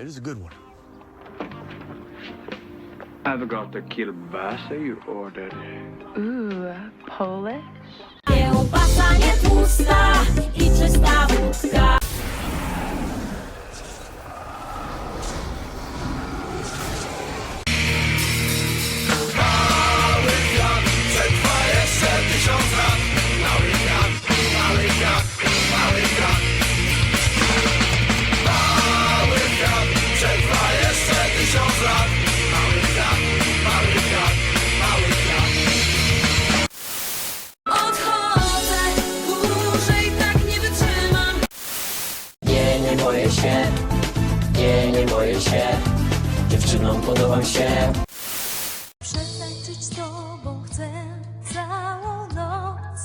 It is a good one. I've got the kielbasa you ordered. Ooh, Polish? Kiełbasa nie tłusta i czysta wódka. Boję się, nie, nie boję się. Dziewczynom podobam się. Przetańczyć z tobą chcę całą noc.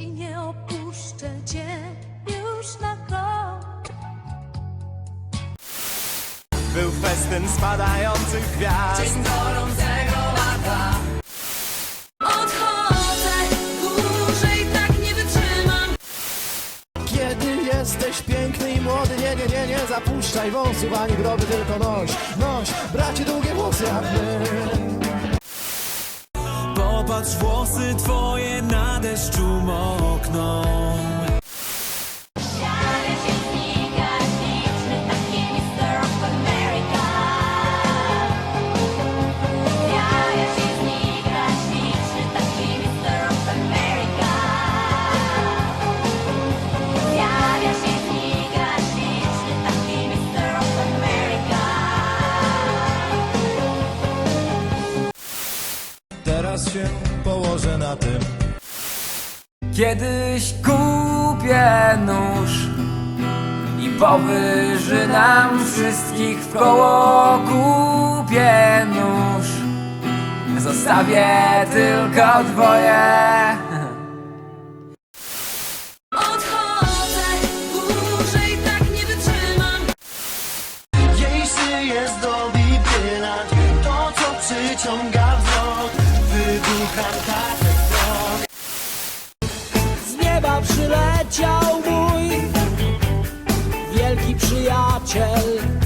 I nie opuszczę cię już na krok. Był festyn spadających gwiazd. Odchodzę, jesteś piękny i młody Nie, nie, nie, nie zapuszczaj wąsów ani browy Tylko noś, noś, bracie długie włosy jak my. Popatrz, włosy twoje na deszczu mokną Kiedyś kupię nóż i powyżynam wszystkich w koło kupię nóż. Zostawię tylko dwoje. Odchodzę, dłużej tak nie wytrzymam Jeśli jest do bibylant To co przyciąga wzrok Wybucham tak przyleciał mój Wielki przyjaciel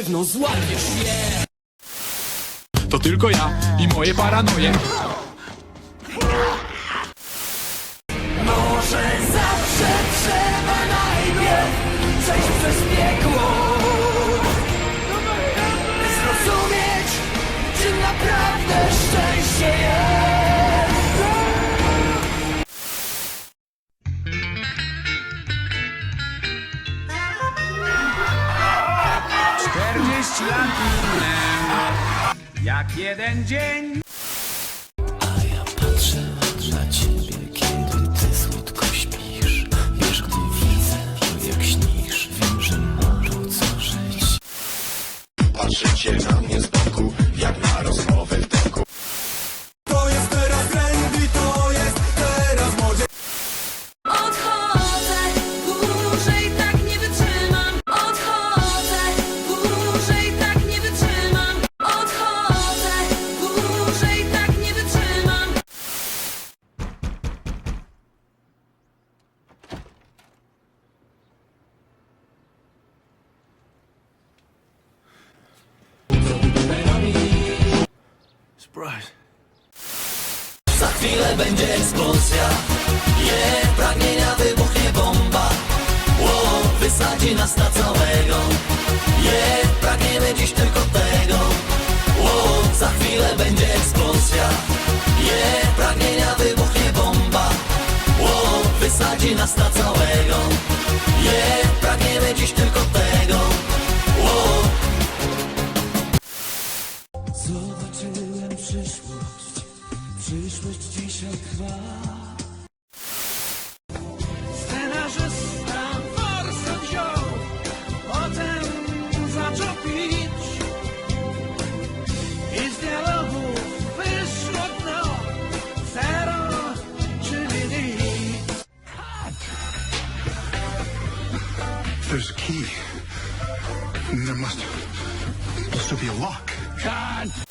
pewno złapiesz je To tylko ja i moje paranoje. Lat jak jeden dzień. Patrzę na ciebie, Za chwilę będzie eksplozja. Yeah, pragnienia wybuchnie bomba. Wow, Wysadzi nas na całego. Yeah, Pragniemy dziś There's a key. And there must also be a lock. God!